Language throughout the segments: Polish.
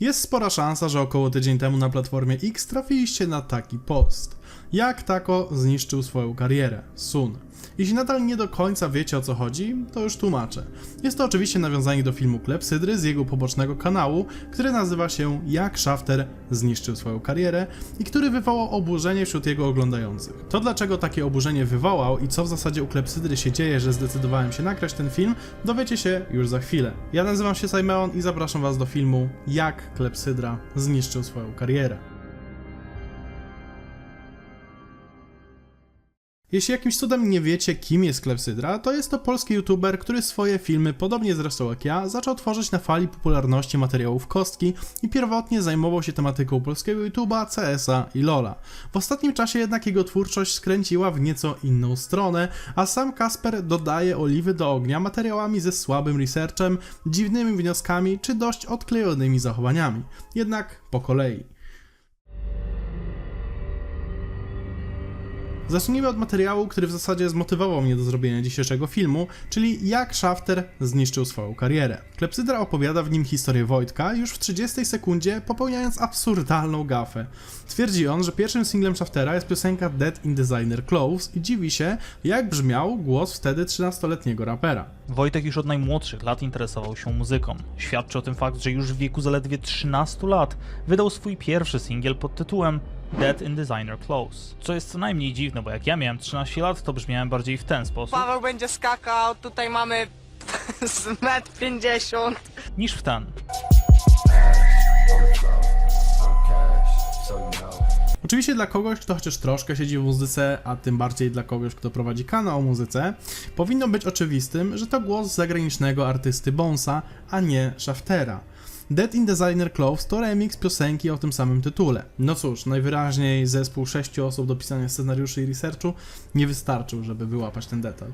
Jest spora szansa, że około tydzień temu na platformie X trafiliście na taki post. Jak Tako zniszczył swoją karierę? Sun. Jeśli nadal nie do końca wiecie o co chodzi, to już tłumaczę. Jest to oczywiście nawiązanie do filmu Klepsydry z jego pobocznego kanału, który nazywa się Jak Shafter zniszczył swoją karierę i który wywołał oburzenie wśród jego oglądających. To dlaczego takie oburzenie wywołał i co w zasadzie u Klepsydry się dzieje, że zdecydowałem się nagrać ten film, dowiecie się już za chwilę. Ja nazywam się Simeon i zapraszam was do filmu Jak Klepsydra zniszczył swoją karierę. Jeśli jakimś cudem nie wiecie, kim jest Klepsydra, to jest to polski youtuber, który swoje filmy, podobnie zresztą jak ja, zaczął tworzyć na fali popularności materiałów kostki i pierwotnie zajmował się tematyką polskiego YouTube'a, CS-a i LoL'a. W ostatnim czasie jednak jego twórczość skręciła w nieco inną stronę, a sam Kasper dodaje oliwy do ognia materiałami ze słabym researchem, dziwnymi wnioskami czy dość odklejonymi zachowaniami. Jednak po kolei. Zacznijmy od materiału, który w zasadzie zmotywował mnie do zrobienia dzisiejszego filmu, czyli jak Shafter zniszczył swoją karierę. Klepsydra opowiada w nim historię Wojtka już w 30 sekundzie, popełniając absurdalną gafę. Twierdzi on, że pierwszym singlem Shaftera jest piosenka Dead in Designer Clothes i dziwi się, jak brzmiał głos wtedy 13-letniego rapera. Wojtek już od najmłodszych lat interesował się muzyką. Świadczy o tym fakt, że już w wieku zaledwie 13 lat wydał swój pierwszy singiel pod tytułem Dead in Designer Clothes. Co jest co najmniej dziwne, bo jak ja miałem 13 lat, to brzmiałem bardziej w ten sposób, Paweł będzie skakał, tutaj mamy z metr 50. niż w ten. Oczywiście dla kogoś, kto chociaż troszkę siedzi w muzyce, a tym bardziej dla kogoś, kto prowadzi kanał o muzyce, powinno być oczywistym, że to głos zagranicznego artysty Bonsa, a nie Shaftera. Dead in Designer Clothes to remix piosenki o tym samym tytule. No cóż, najwyraźniej zespół sześciu osób do pisania scenariuszy i researchu nie wystarczył, żeby wyłapać ten detal.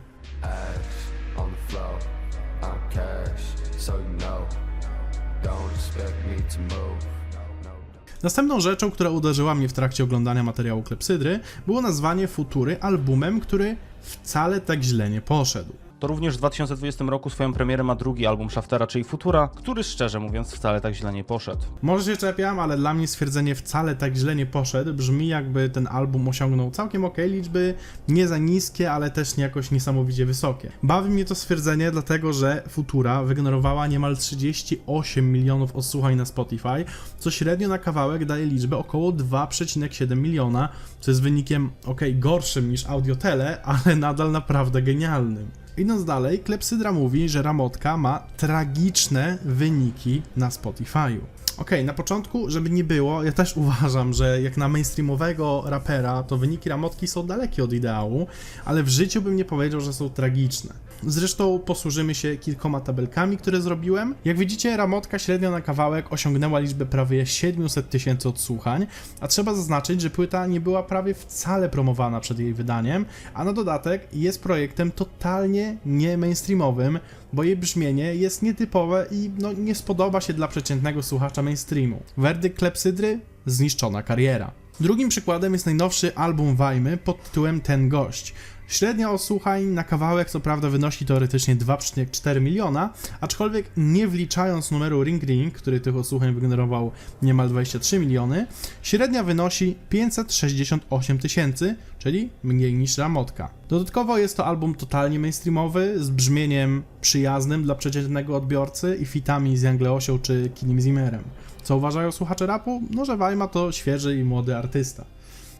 No, Następną rzeczą, która uderzyła mnie w trakcie oglądania materiału Klepsydry, było nazwanie Futury albumem, który wcale tak źle nie poszedł. To również w 2020 roku swoją premierę ma drugi album Shaftera, czyli Futura, który szczerze mówiąc wcale tak źle nie poszedł. Może się czepiam, ale dla mnie stwierdzenie wcale tak źle nie poszedł brzmi jakby ten album osiągnął całkiem ok liczby, nie za niskie, ale też nie jakoś niesamowicie wysokie. Bawi mnie to stwierdzenie dlatego, że Futura wygenerowała niemal 38 milionów odsłuchań na Spotify, co średnio na kawałek daje liczbę około 2,7 miliona, co jest wynikiem ok gorszym niż Audiotele, ale nadal naprawdę genialnym. Idąc dalej, Klepsydra mówi, że Ramotka ma tragiczne wyniki na Spotify'u. Okej, na początku, żeby nie było, ja też uważam, że jak na mainstreamowego rapera, to wyniki Ramotki są dalekie od ideału, ale w życiu bym nie powiedział, że są tragiczne. Zresztą posłużymy się kilkoma tabelkami, które zrobiłem. Jak widzicie, Ramotka średnio na kawałek osiągnęła liczbę prawie 700 tysięcy odsłuchań, a trzeba zaznaczyć, że płyta nie była prawie wcale promowana przed jej wydaniem, a na dodatek jest projektem totalnie nie mainstreamowym, bo jej brzmienie jest nietypowe i no, nie spodoba się dla przeciętnego słuchacza mainstreamu. Werdykt Klepsydry? Zniszczona kariera. Drugim przykładem jest najnowszy album Wajmy pod tytułem Ten Gość. Średnia osłuchań na kawałek co prawda wynosi teoretycznie 2,4 miliona, aczkolwiek nie wliczając numeru Ring Ring, który tych osłuchań wygenerował niemal 23 miliony, średnia wynosi 568 tysięcy, czyli mniej niż Ramotka. Dodatkowo jest to album totalnie mainstreamowy, z brzmieniem przyjaznym dla przeciętnego odbiorcy i fitami z Jangleosią czy Kinim Zimmerem. Co uważają słuchacze rapu? No, że Wajma to świeży i młody artysta.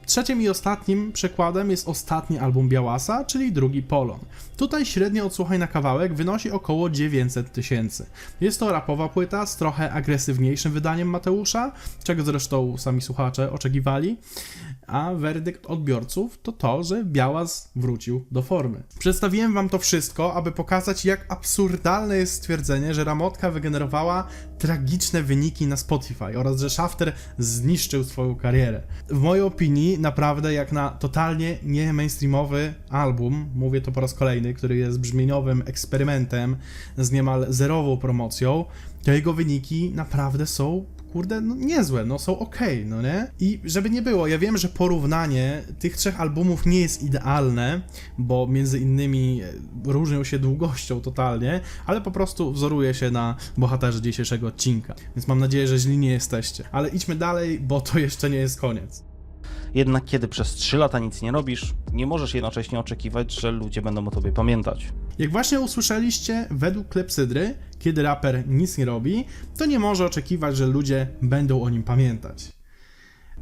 Trzecim i ostatnim przykładem jest ostatni album Białasa, czyli drugi Polon. Tutaj średnia odsłuchań na kawałek wynosi około 900 tysięcy. Jest to rapowa płyta z trochę agresywniejszym wydaniem Mateusza, czego zresztą sami słuchacze oczekiwali, a werdykt odbiorców to to, że Białas wrócił do formy. Przedstawiłem wam to wszystko, aby pokazać jak absurdalne jest stwierdzenie, że Ramotka wygenerowała tragiczne wyniki na Spotify oraz że Shafter zniszczył swoją karierę. W mojej opinii naprawdę jak na totalnie nie mainstreamowy album, mówię to po raz kolejny, który jest brzmieniowym eksperymentem z niemal zerową promocją, to jego wyniki naprawdę są kurde, no niezłe, no są okej, no nie? I żeby nie było, ja wiem, że porównanie tych trzech albumów nie jest idealne, bo między innymi e, różnią się długością totalnie, ale po prostu wzoruje się na bohaterze dzisiejszego odcinka. Więc mam nadzieję, że źli nie jesteście. Ale idźmy dalej, bo to jeszcze nie jest koniec. Jednak kiedy przez 3 lata nic nie robisz, nie możesz jednocześnie oczekiwać, że ludzie będą o tobie pamiętać. Jak właśnie usłyszeliście, według Klepsydry, kiedy raper nic nie robi, to nie może oczekiwać, że ludzie będą o nim pamiętać.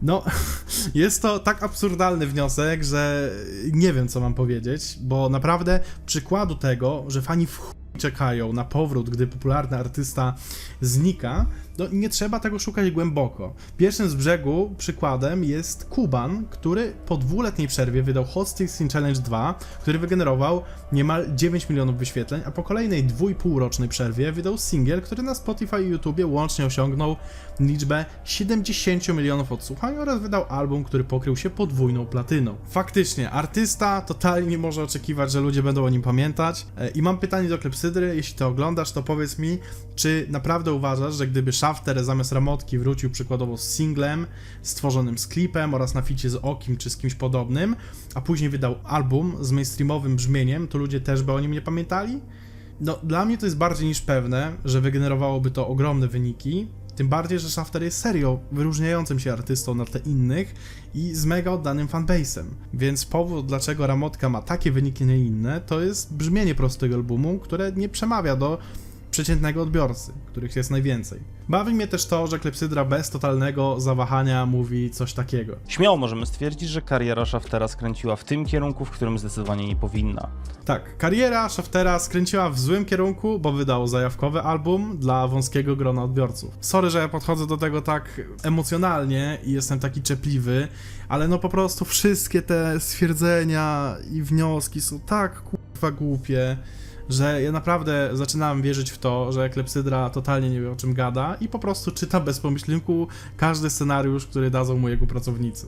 No, jest to tak absurdalny wniosek, że nie wiem, co mam powiedzieć, bo naprawdę przykładu tego, że fani w czekają na powrót, gdy popularny artysta znika, no nie trzeba tego szukać głęboko. Pierwszym z brzegu przykładem jest Kuban, który po dwuletniej przerwie wydał Hot Sixteen Challenge 2, który wygenerował niemal 9 milionów wyświetleń, a po kolejnej dwójpółrocznej przerwie wydał singiel, który na Spotify i YouTube łącznie osiągnął liczbę 70 milionów odsłuchań oraz wydał album, który pokrył się podwójną platyną. Faktycznie, artysta totalnie nie może oczekiwać, że ludzie będą o nim pamiętać. E, I mam pytanie do Klepsydry, jeśli to oglądasz, to powiedz mi, czy naprawdę uważasz, że gdyby Shafter zamiast Ramotki wrócił przykładowo z singlem, stworzonym z klipem oraz na ficie z Okim czy z kimś podobnym, a później wydał album z mainstreamowym brzmieniem, to ludzie też by o nim nie pamiętali? No, dla mnie to jest bardziej niż pewne, że wygenerowałoby to ogromne wyniki. Tym bardziej, że Shafter jest serio wyróżniającym się artystą na tle innych i z mega oddanym fanbase'em. Więc powód, dlaczego Ramotka ma takie wyniki, nie inne, to jest brzmienie prostego albumu, które nie przemawia do przeciętnego odbiorcy, których jest najwięcej. Bawi mnie też to, że Klepsydra bez totalnego zawahania mówi coś takiego. Śmiało możemy stwierdzić, że kariera Shaftera skręciła w tym kierunku, w którym zdecydowanie nie powinna. Tak, kariera Shaftera skręciła w złym kierunku, bo wydał zajawkowy album dla wąskiego grona odbiorców. Sorry, że ja podchodzę do tego tak emocjonalnie i jestem taki czepliwy, ale no po prostu wszystkie te stwierdzenia i wnioski są tak kurwa głupie, że ja naprawdę zaczynałem wierzyć w to, że Klepsydra totalnie nie wie o czym gada i po prostu czyta bez pomyślunku każdy scenariusz, który dadzą mu jego pracownicy.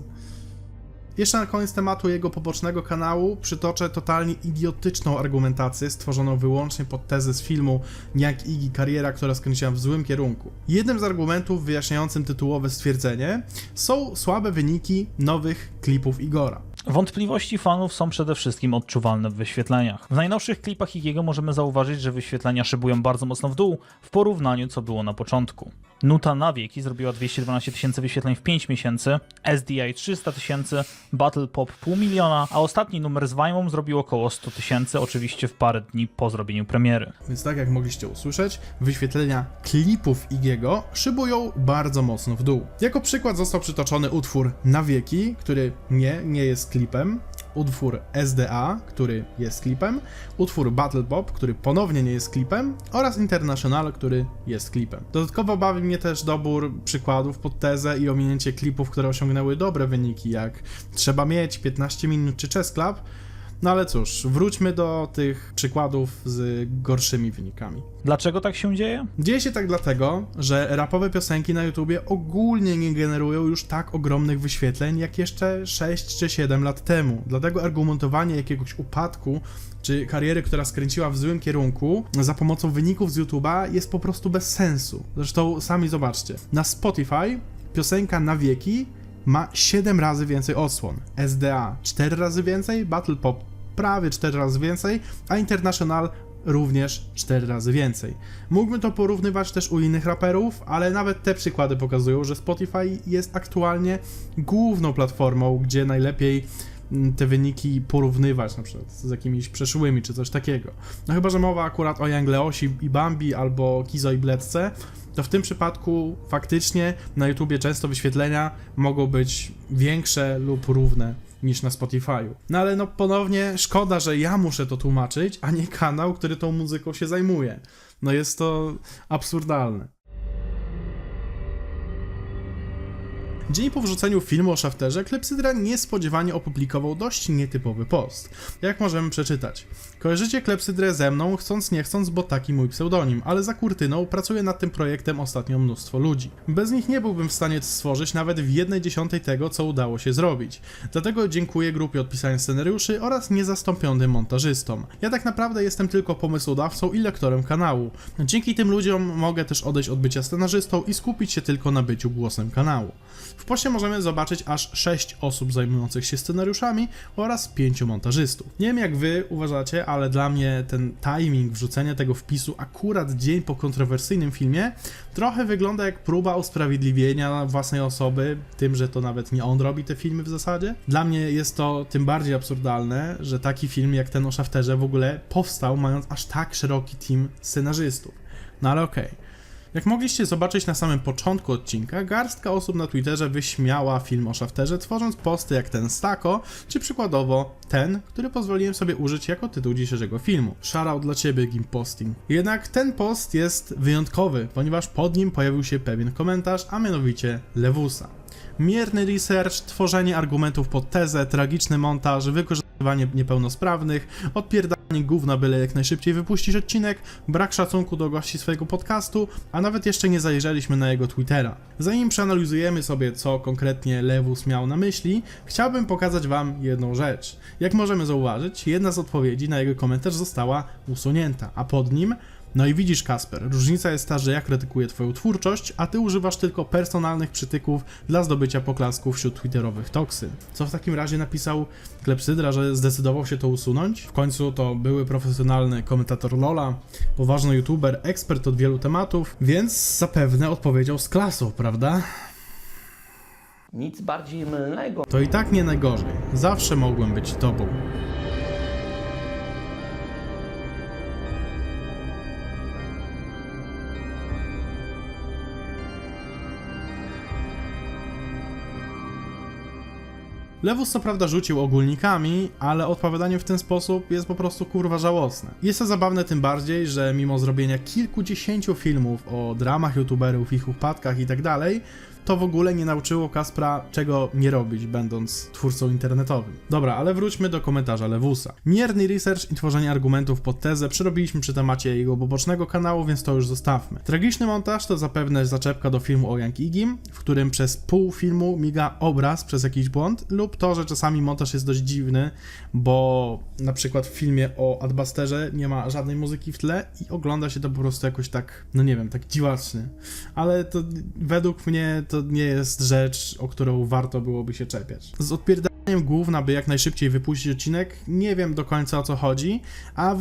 Jeszcze na koniec tematu jego pobocznego kanału przytoczę totalnie idiotyczną argumentację stworzoną wyłącznie pod tezę z filmu Jak Iggy kariera, która skręciła w złym kierunku. Jednym z argumentów wyjaśniającym tytułowe stwierdzenie są słabe wyniki nowych klipów Igora. Wątpliwości fanów są przede wszystkim odczuwalne w wyświetleniach. W najnowszych klipach Igiego możemy zauważyć, że wyświetlenia szybują bardzo mocno w dół w porównaniu co było na początku. Nuta na wieki zrobiła 212 tysięcy wyświetleń w 5 miesięcy, SDI 300 tysięcy, Battle Pop pół miliona, a ostatni numer z Wajmą zrobił około 100 tysięcy, oczywiście w parę dni po zrobieniu premiery. Więc tak jak mogliście usłyszeć, wyświetlenia klipów Igiego szybują bardzo mocno w dół. Jako przykład został przytoczony utwór Na wieki, który nie, nie jest klipem, utwór SDA, który jest klipem, utwór Battle Pop, który ponownie nie jest klipem oraz International, który jest klipem. Dodatkowo bawi mnie też dobór przykładów pod tezę i ominięcie klipów, które osiągnęły dobre wyniki, jak Trzeba mieć, 15 minut czy Chess Club, no ale cóż, wróćmy do tych przykładów z gorszymi wynikami. Dlaczego tak się dzieje? Dzieje się tak dlatego, że rapowe piosenki na YouTubie ogólnie nie generują już tak ogromnych wyświetleń jak jeszcze 6 czy 7 lat temu. Dlatego argumentowanie jakiegoś upadku czy kariery, która skręciła w złym kierunku za pomocą wyników z YouTuba jest po prostu bez sensu. Zresztą sami zobaczcie. Na Spotify piosenka na wieki ma 7 razy więcej odsłon. SDA 4 razy więcej, Battle Pop prawie 4 razy więcej, a International również 4 razy więcej. Mógłbym to porównywać też u innych raperów, ale nawet te przykłady pokazują, że Spotify jest aktualnie główną platformą, gdzie najlepiej mm, te wyniki porównywać na przykład z jakimiś przeszłymi czy coś takiego. No chyba, że mowa akurat o Leosi i Bambi albo Kizo i Bledce, to w tym przypadku faktycznie na YouTubie często wyświetlenia mogą być większe lub równe niż na Spotify'u. No ale no ponownie szkoda, że ja muszę to tłumaczyć, a nie kanał, który tą muzyką się zajmuje. No jest to absurdalne. Dzień po wrzuceniu filmu o Shafterze, Klepsydra niespodziewanie opublikował dość nietypowy post. Jak możemy przeczytać? Kojarzycie Klepsydrę ze mną, chcąc nie chcąc, bo taki mój pseudonim, ale za kurtyną pracuje nad tym projektem ostatnio mnóstwo ludzi. Bez nich nie byłbym w stanie stworzyć nawet w jednej dziesiątej tego, co udało się zrobić. Dlatego dziękuję grupie od pisania scenariuszy oraz niezastąpionym montażystom. Ja tak naprawdę jestem tylko pomysłodawcą i lektorem kanału. Dzięki tym ludziom mogę też odejść od bycia scenarzystą i skupić się tylko na byciu głosem kanału. W poście możemy zobaczyć aż 6 osób zajmujących się scenariuszami oraz 5 montażystów. Nie wiem jak wy uważacie, ale dla mnie ten timing wrzucenia tego wpisu akurat dzień po kontrowersyjnym filmie trochę wygląda jak próba usprawiedliwienia własnej osoby tym, że to nawet nie on robi te filmy w zasadzie. Dla mnie jest to tym bardziej absurdalne, że taki film jak ten o Shafterze w ogóle powstał mając aż tak szeroki team scenarzystów. No ale okej. Jak mogliście zobaczyć na samym początku odcinka, garstka osób na Twitterze wyśmiała film o Shafterze, tworząc posty jak ten z Taco, czy przykładowo ten, który pozwoliłem sobie użyć jako tytuł dzisiejszego filmu. Shoutout dla ciebie, Gimposting. Jednak ten post jest wyjątkowy, ponieważ pod nim pojawił się pewien komentarz, a mianowicie Lewusa. Mierny research, tworzenie argumentów pod tezę, tragiczny montaż, wykorzystywanie niepełnosprawnych, odpierdanie gówna byle jak najszybciej wypuścić odcinek, brak szacunku do gości swojego podcastu, a nawet jeszcze nie zajrzeliśmy na jego Twittera. Zanim przeanalizujemy sobie, co konkretnie Lewus miał na myśli, chciałbym pokazać wam jedną rzecz. Jak możemy zauważyć, jedna z odpowiedzi na jego komentarz została usunięta, a pod nim no i widzisz, Kasper, różnica jest ta, że ja krytykuję twoją twórczość, a ty używasz tylko personalnych przytyków dla zdobycia poklasków wśród twitterowych toksy. Co w takim razie napisał Klepsydra, że zdecydował się to usunąć? W końcu to były profesjonalny komentator Lola, poważny youtuber, ekspert od wielu tematów, więc zapewne odpowiedział z klasą, prawda? Nic bardziej mylnego. To i tak nie najgorzej. Zawsze mogłem być tobą. Lewus co prawda rzucił ogólnikami, ale odpowiadanie w ten sposób jest po prostu kurwa żałosne. Jest to zabawne tym bardziej, że mimo zrobienia kilkudziesięciu filmów o dramach youtuberów, ich upadkach i tak to w ogóle nie nauczyło Kaspra czego nie robić, będąc twórcą internetowym. Dobra, ale wróćmy do komentarza Lewusa. Mierny research i tworzenie argumentów pod tezę przerobiliśmy przy temacie jego pobocznego kanału, więc to już zostawmy. Tragiczny montaż to zapewne zaczepka do filmu o Young Igim, w którym przez pół filmu miga obraz przez jakiś błąd, lub to, że czasami montaż jest dość dziwny, bo na przykład w filmie o Adbusterze nie ma żadnej muzyki w tle i ogląda się to po prostu jakoś tak, no nie wiem, tak dziwacznie. Ale to według mnie to nie jest rzecz, o którą warto byłoby się czepiać. Z odpierdaniem główna, by jak najszybciej wypuścić odcinek, nie wiem do końca o co chodzi, a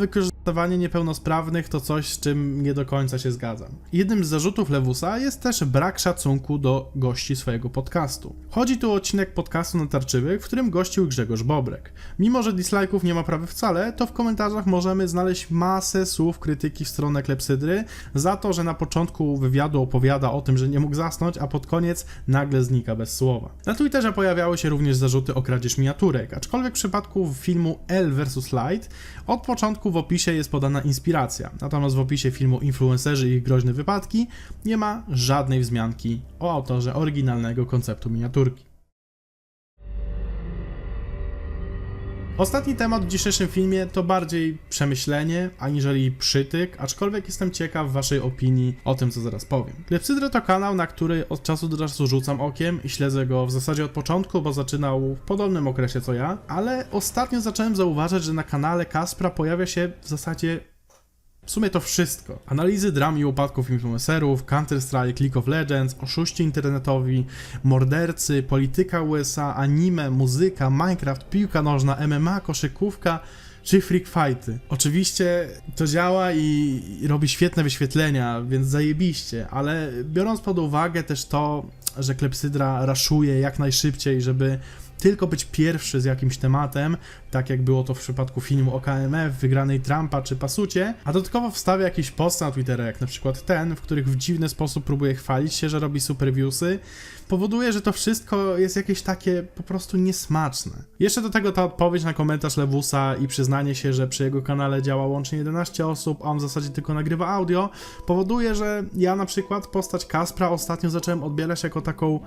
wykorzystywanie niepełnosprawnych to coś, z czym nie do końca się zgadzam. Jednym z zarzutów Lewusa jest też brak szacunku do gości swojego podcastu. Chodzi tu o odcinek podcastu Natarczywych, w którym gościł Grzegorz Bobrek. Mimo, że dislike'ów nie ma prawie wcale, to w komentarzach możemy znaleźć masę słów krytyki w stronę Klepsydry za to, że na początku wywiadu opowiada o tym, że nie mógł zasnąć, a pod koniec nagle znika bez słowa. Na Twitterze pojawiały się również zarzuty o kradzież miniaturek, aczkolwiek w przypadku filmu L vs Light od początku w opisie jest podana inspiracja, natomiast w opisie filmu Influencerzy i ich groźne wypadki nie ma żadnej wzmianki o autorze oryginalnego konceptu miniaturki. Ostatni temat w dzisiejszym filmie to bardziej przemyślenie, aniżeli przytyk, aczkolwiek jestem ciekaw waszej opinii o tym, co zaraz powiem. Klepsydra to kanał, na który od czasu do czasu rzucam okiem i śledzę go w zasadzie od początku, bo zaczynał w podobnym okresie co ja, ale ostatnio zacząłem zauważać, że na kanale Kaspra pojawia się w zasadzie w sumie to wszystko. Analizy dram i upadków influencerów, Counter-Strike, League of Legends, oszuści internetowi, mordercy, polityka USA, anime, muzyka, Minecraft, piłka nożna, MMA, koszykówka czy freak fighty. Oczywiście to działa i robi świetne wyświetlenia, więc zajebiście, ale biorąc pod uwagę też to, że Klepsydra raszuje jak najszybciej, żeby tylko być pierwszy z jakimś tematem, tak jak było to w przypadku filmu o KMF, wygranej Trumpa czy Pasucie, a dodatkowo wstawia jakiś post na Twittera, jak na przykład ten, w których w dziwny sposób próbuje chwalić się, że robi super viewsy, powoduje, że to wszystko jest jakieś takie po prostu niesmaczne. Jeszcze do tego ta odpowiedź na komentarz Lewusa i przyznanie się, że przy jego kanale działa łącznie 11 osób, a on w zasadzie tylko nagrywa audio, powoduje, że ja na przykład postać Kaspra ostatnio zacząłem odbierać jako taką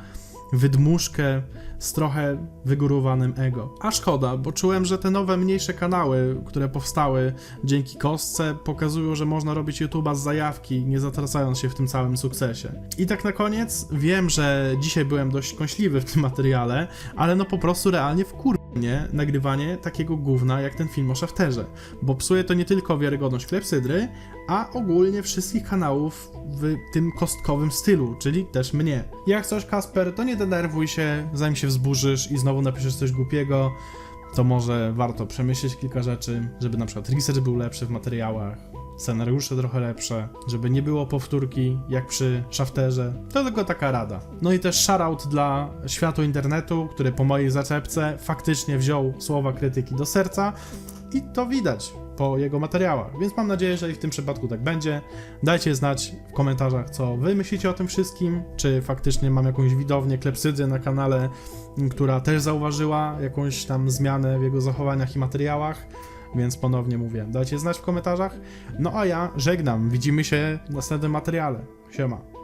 wydmuszkę z trochę wygórowanym ego. A szkoda, bo czułem, że te nowe, mniejsze kanały, które powstały dzięki kostce, pokazują, że można robić YouTube'a z zajawki, nie zatracając się w tym całym sukcesie. I tak na koniec, wiem, że dzisiaj byłem dość kąśliwy w tym materiale, ale no po prostu realnie w mnie nagrywanie takiego gówna jak ten film o Shafterze, bo psuje to nie tylko wiarygodność Klepsydry, a ogólnie wszystkich kanałów w tym kostkowym stylu, czyli też mnie. Jak coś Kasper, to nie denerwuj się, zanim się wzburzysz i znowu napiszesz coś głupiego, to może warto przemyśleć kilka rzeczy, żeby na przykład research był lepszy w materiałach, scenariusze trochę lepsze, żeby nie było powtórki jak przy Shafterze. To tylko taka rada. No i też shoutout dla światu internetu, który po mojej zaczepce faktycznie wziął słowa krytyki do serca i to widać po jego materiałach, więc mam nadzieję, że i w tym przypadku tak będzie. Dajcie znać w komentarzach, co wy myślicie o tym wszystkim, czy faktycznie mam jakąś widownię klepsydzy na kanale, która też zauważyła jakąś tam zmianę w jego zachowaniach i materiałach, więc ponownie mówię, dajcie znać w komentarzach. No a ja żegnam, widzimy się w następnym materiale. Siema.